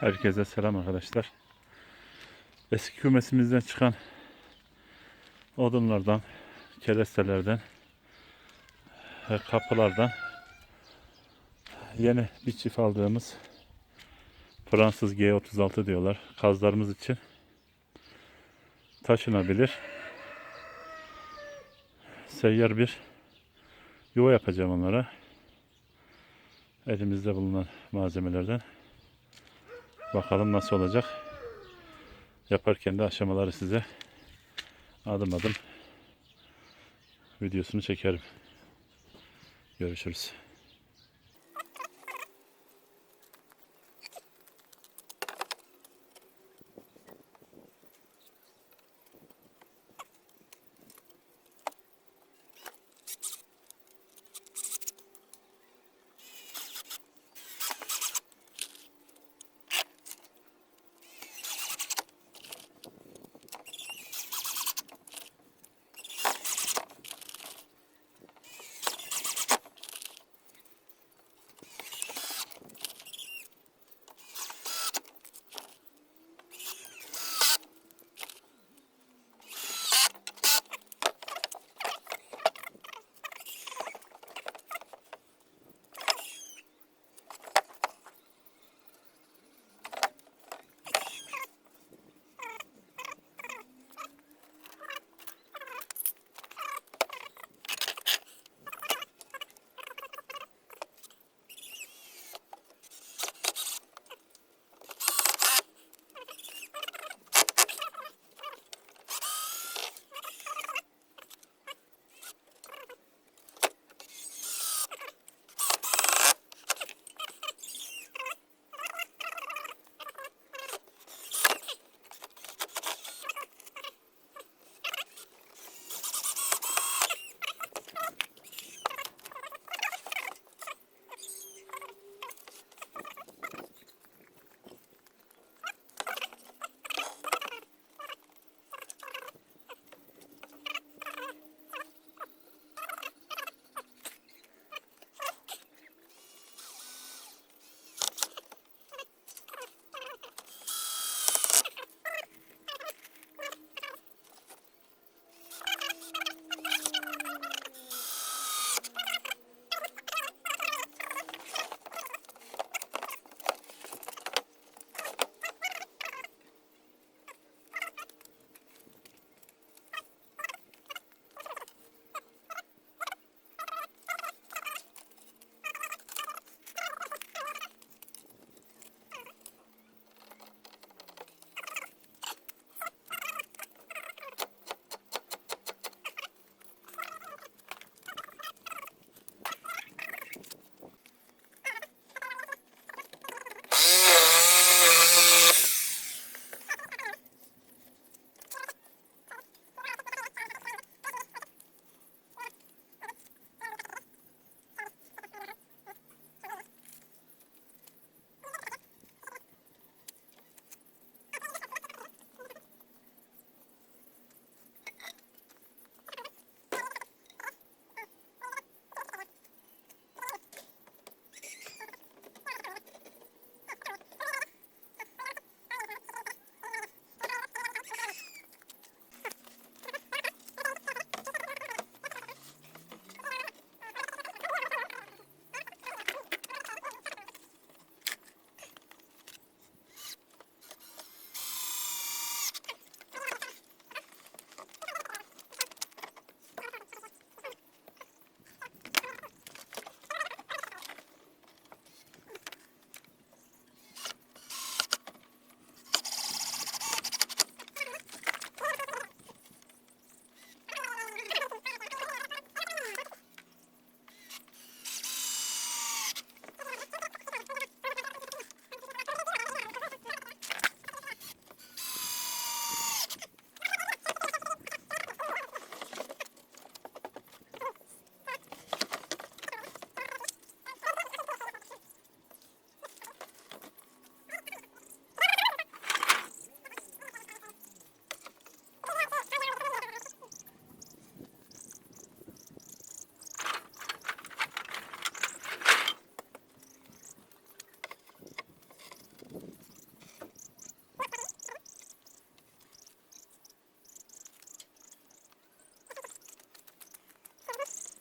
Herkese selam arkadaşlar. Eski kümesimizden çıkan odunlardan, kerestelerden, kapılardan yeni bir çift aldığımız Fransız G36 diyorlar. Kazlarımız için taşınabilir. Seyyar bir yuva yapacağım onlara. Elimizde bulunan malzemelerden. Bakalım nasıl olacak. Yaparken de aşamaları size adım adım videosunu çekerim. Görüşürüz.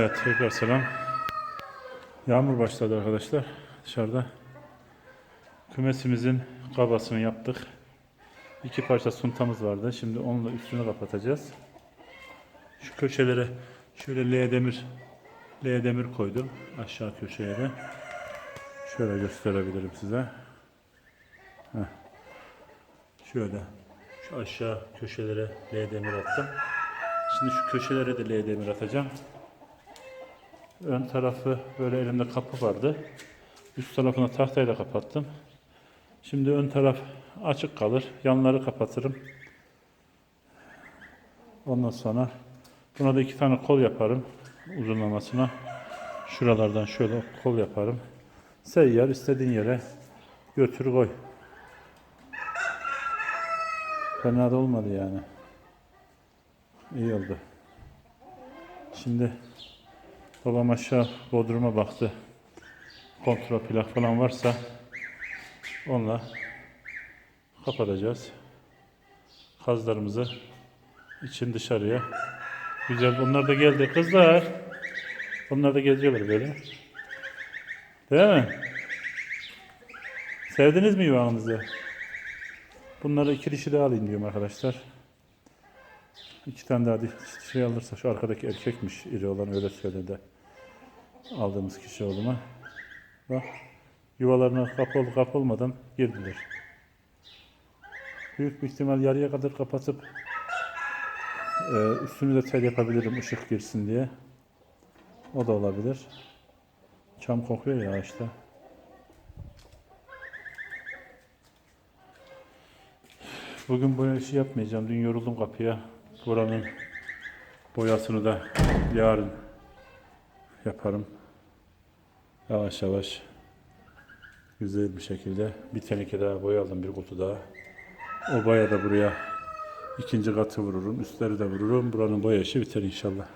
Evet tekrar selam. Yağmur başladı arkadaşlar dışarıda. Kümesimizin kabasını yaptık. İki parça suntamız vardı. Şimdi onunla üstünü kapatacağız. Şu köşelere şöyle L demir L demir koydum aşağı köşeye de. Şöyle gösterebilirim size. Heh. Şöyle şu aşağı köşelere L demir attım. Şimdi şu köşelere de L demir atacağım. Ön tarafı böyle elimde kapı vardı. Üst tarafını tahtayla kapattım. Şimdi ön taraf açık kalır. Yanları kapatırım. Ondan sonra buna da iki tane kol yaparım uzunlamasına. Şuralardan şöyle kol yaparım. Seyyar istediğin yere götür koy. Fena da olmadı yani. İyi oldu. Şimdi babam aşağı bodruma baktı. Kontrol plak falan varsa onunla kapatacağız. Kazlarımızı için dışarıya. Güzel. Bunlar da geldi. Kızlar. Onlar da geziyorlar böyle. Değil mi? Sevdiniz mi yuvanızı? Bunları iki dişi daha alayım diyorum arkadaşlar. İki tane daha şey alırsa şu arkadaki erkekmiş iri olan öyle söyledi. Aldığımız kişi oğluma. Bak yuvalarına kapı kapı olmadan girdiler. Büyük bir ihtimal yarıya kadar kapatıp e, üstünü de tel yapabilirim ışık girsin diye. O da olabilir. Çam kokuyor ya işte. Bugün boya işi yapmayacağım. Dün yoruldum kapıya. Buranın boyasını da yarın yaparım. Yavaş yavaş güzel bir şekilde bir teneke daha boya bir kutu daha. O boya da buraya ikinci katı vururum. Üstleri de vururum. Buranın boya işi biter inşallah.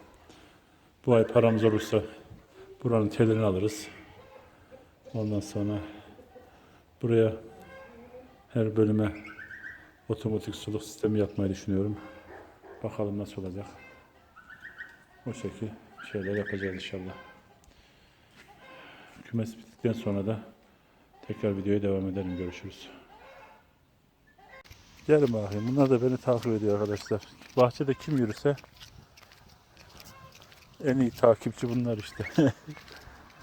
Bu ay paramız olursa buranın telini alırız. Ondan sonra buraya her bölüme otomatik suluk sistemi yapmayı düşünüyorum. Bakalım nasıl olacak. O şekil şeyler yapacağız inşallah. Kümes bittikten sonra da tekrar videoya devam edelim. Görüşürüz. Gelin bakayım. Bunlar da beni takip ediyor arkadaşlar. Bahçede kim yürüse en iyi takipçi bunlar işte.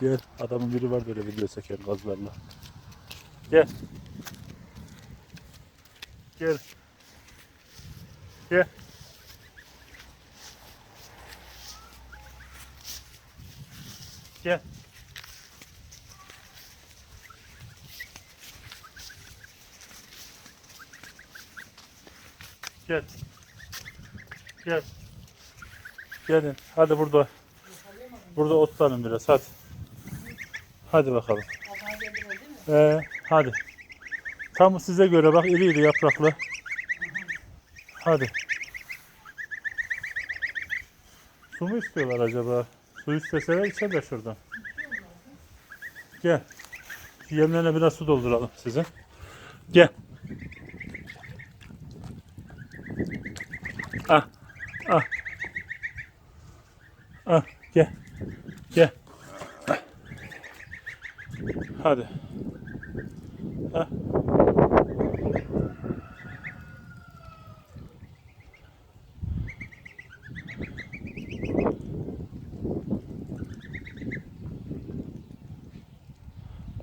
Gel. Adamın biri var böyle video çeken gazlarla. Gel. Gel. Gel. Gel. Gel. Gel. Gelin. Hadi burada. Burada otlanın biraz. Hadi. Hadi bakalım. Ee, hadi. Tam size göre bak iri iri yapraklı. Hadi. Su mu istiyorlar acaba? Su isteseler içerler şuradan. Gel. Şu yemlerine biraz su dolduralım size. Gel. Ah. Ah. Ah. Gel. Gel. Hadi. Ah.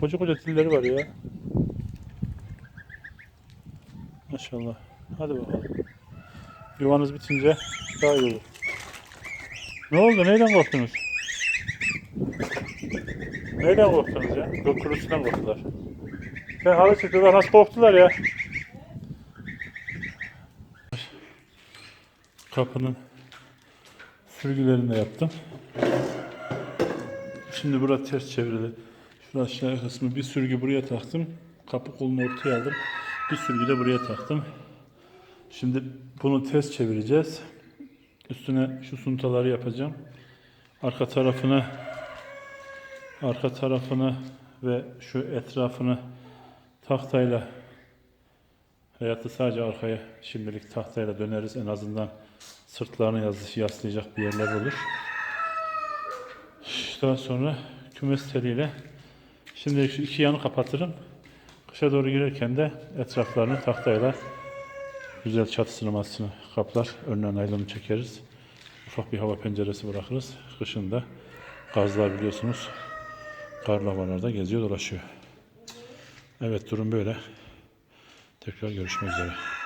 Koca koca tilleri var ya. Maşallah. Hadi bakalım. Yuvanız bitince daha iyi olur. Ne oldu? Neyden korktunuz? Neyden korktunuz ya? Gök kurusundan korktular. Ben halı çıktılar nasıl korktular ya? Kapının sürgülerini de yaptım. Şimdi burası ters çevrili. Şu aşağı kısmı bir sürgü buraya taktım. Kapı kolunu ortaya aldım. Bir sürgü de buraya taktım. Şimdi bunu ters çevireceğiz. Üstüne şu suntaları yapacağım. Arka tarafına arka tarafını ve şu etrafını tahtayla hayatı sadece arkaya şimdilik tahtayla döneriz. En azından sırtlarını yas- yaslayacak bir yerler olur. Yapıştıktan sonra kümes teliyle şimdi şu iki yanı kapatırım. Kışa doğru girerken de etraflarını tahtayla güzel çatısını masasını kaplar. Önüne naylonu çekeriz. Ufak bir hava penceresi bırakırız. Kışın da gazlar biliyorsunuz karlı havalarda geziyor dolaşıyor. Evet durum böyle. Tekrar görüşmek üzere.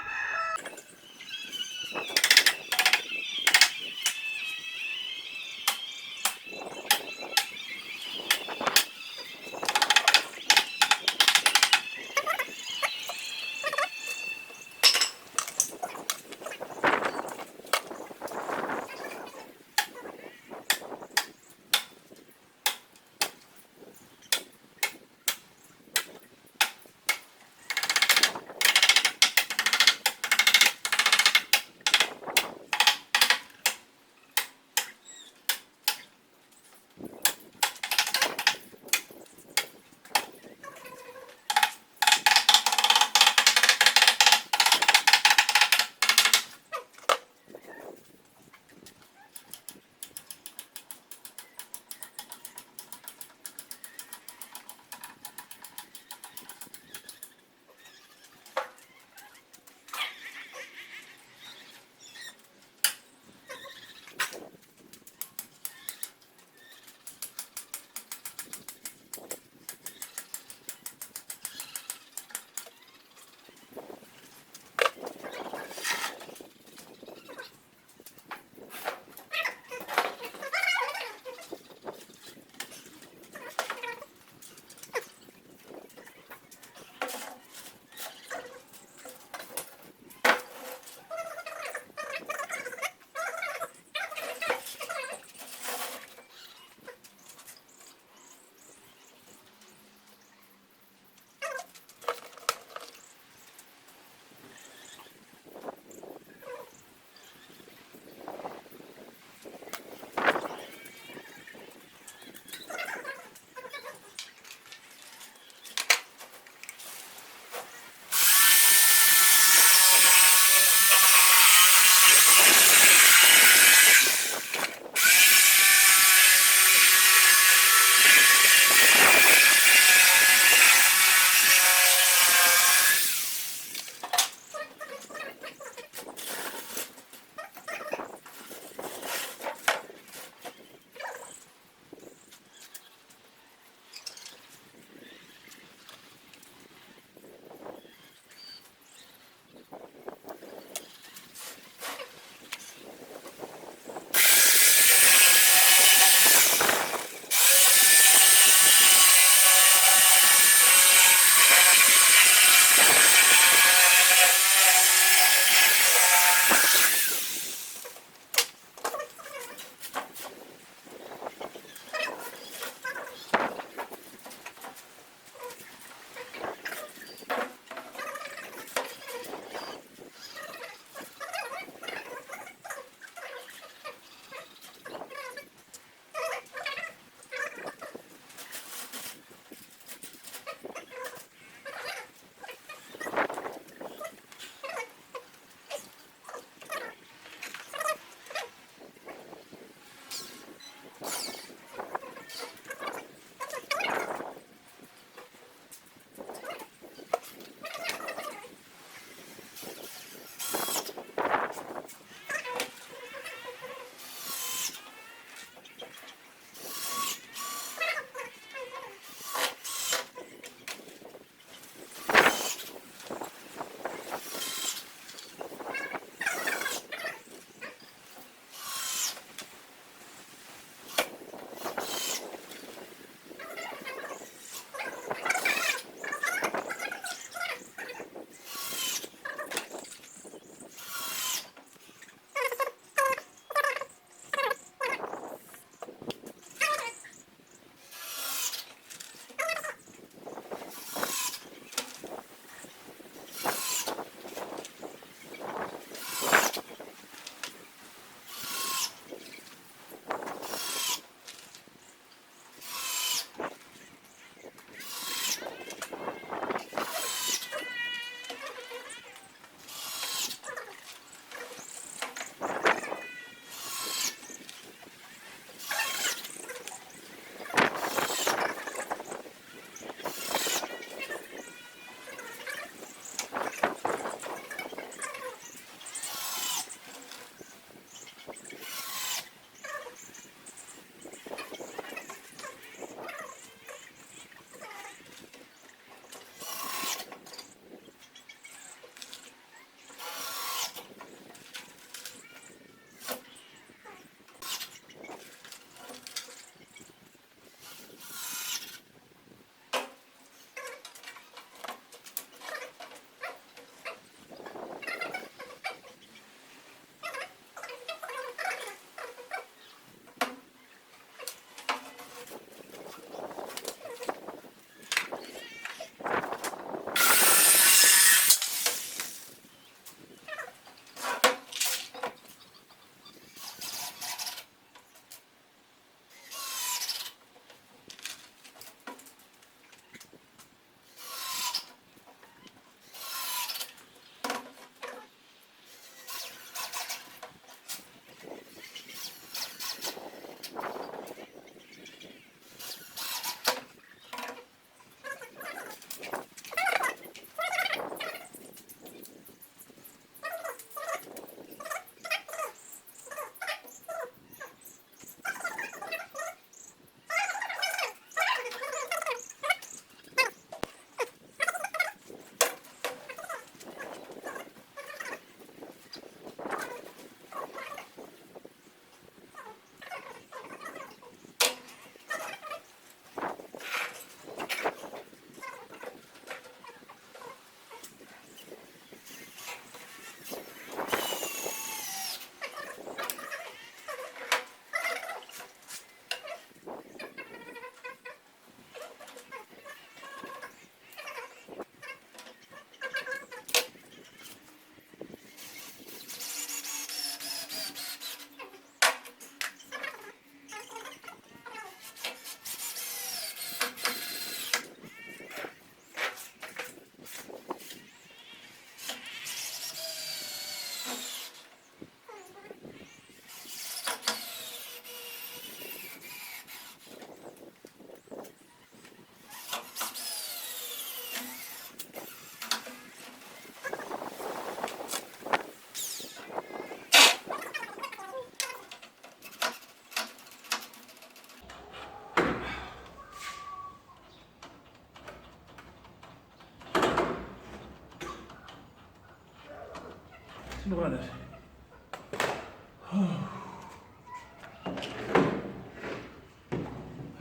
Bu kadar.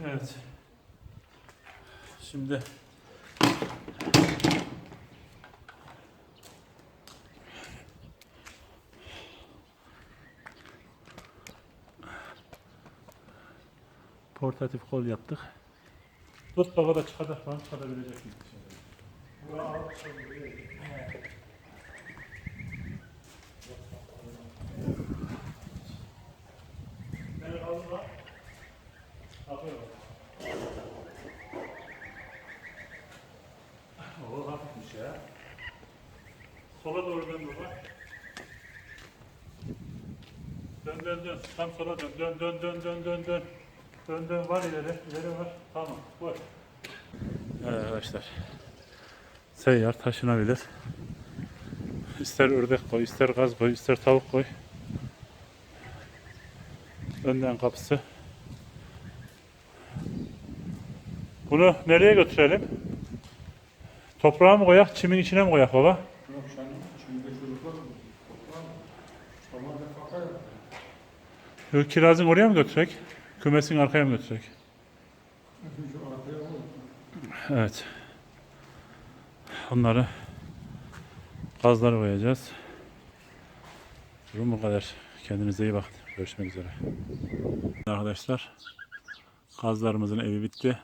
Evet. Şimdi portatif kol yaptık. Tut baba da çıkacak falan çıkarabilecek miyiz? Nereye lan? Akıyor. O hafifmiş ya. Sola doğru dön baba. Dön dön dön. Tam sola dön. Dön dön dön dön dön dön. Dön dön var ileri. İleri var. Tamam. Var. Evet arkadaşlar. Seyyar taşınabilir. İster ördek koy, ister gaz koy, ister tavuk koy. Önden kapısı. Bunu nereye götürelim? Toprağa mı koyak, çimin içine mi koyak baba? Yok sen şimdi çocuklar mı? Tamam da. Yok kirazın oraya mı götürek? Kümesin arkaya mı götürek? Evet. Onları gazları koyacağız. Durum bu kadar. Kendinize iyi bakın. Görüşmek üzere. Arkadaşlar gazlarımızın evi bitti.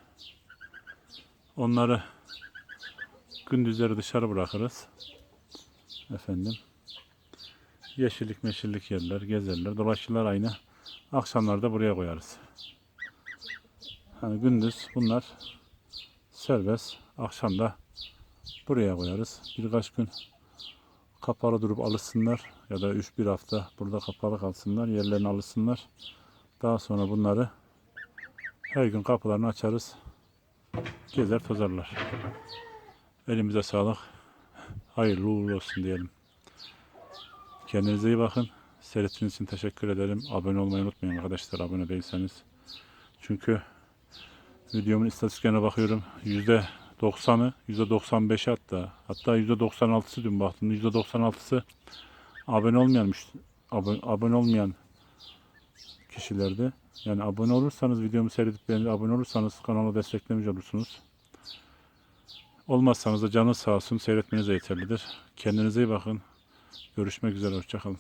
Onları gündüzleri dışarı bırakırız. Efendim. Yeşillik meşillik yerler, gezerler, dolaşırlar aynı. Akşamlarda buraya koyarız. Hani gündüz bunlar serbest. Akşam da buraya koyarız. Birkaç gün kapalı durup alışsınlar ya da 3-1 hafta burada kapalı kalsınlar, yerlerine alışsınlar. Daha sonra bunları her gün kapılarını açarız. Gezer tozarlar. Elimize sağlık. Hayırlı uğurlu olsun diyelim. Kendinize iyi bakın. Seyrettiğiniz için teşekkür ederim. Abone olmayı unutmayın arkadaşlar abone değilseniz. Çünkü videomun istatistiklerine bakıyorum. Yüzde 90'ı, yüzde 95'i hatta. Hatta yüzde 96'sı dün baktım. Yüzde 96'sı abone olmayanmış. Abone, abone olmayan kişilerdi. Yani abone olursanız videomu seyredip beğenip abone olursanız kanala desteklemiş olursunuz. Olmazsanız da canınız sağ olsun seyretmeniz yeterlidir. Kendinize iyi bakın. Görüşmek üzere. Hoşçakalın.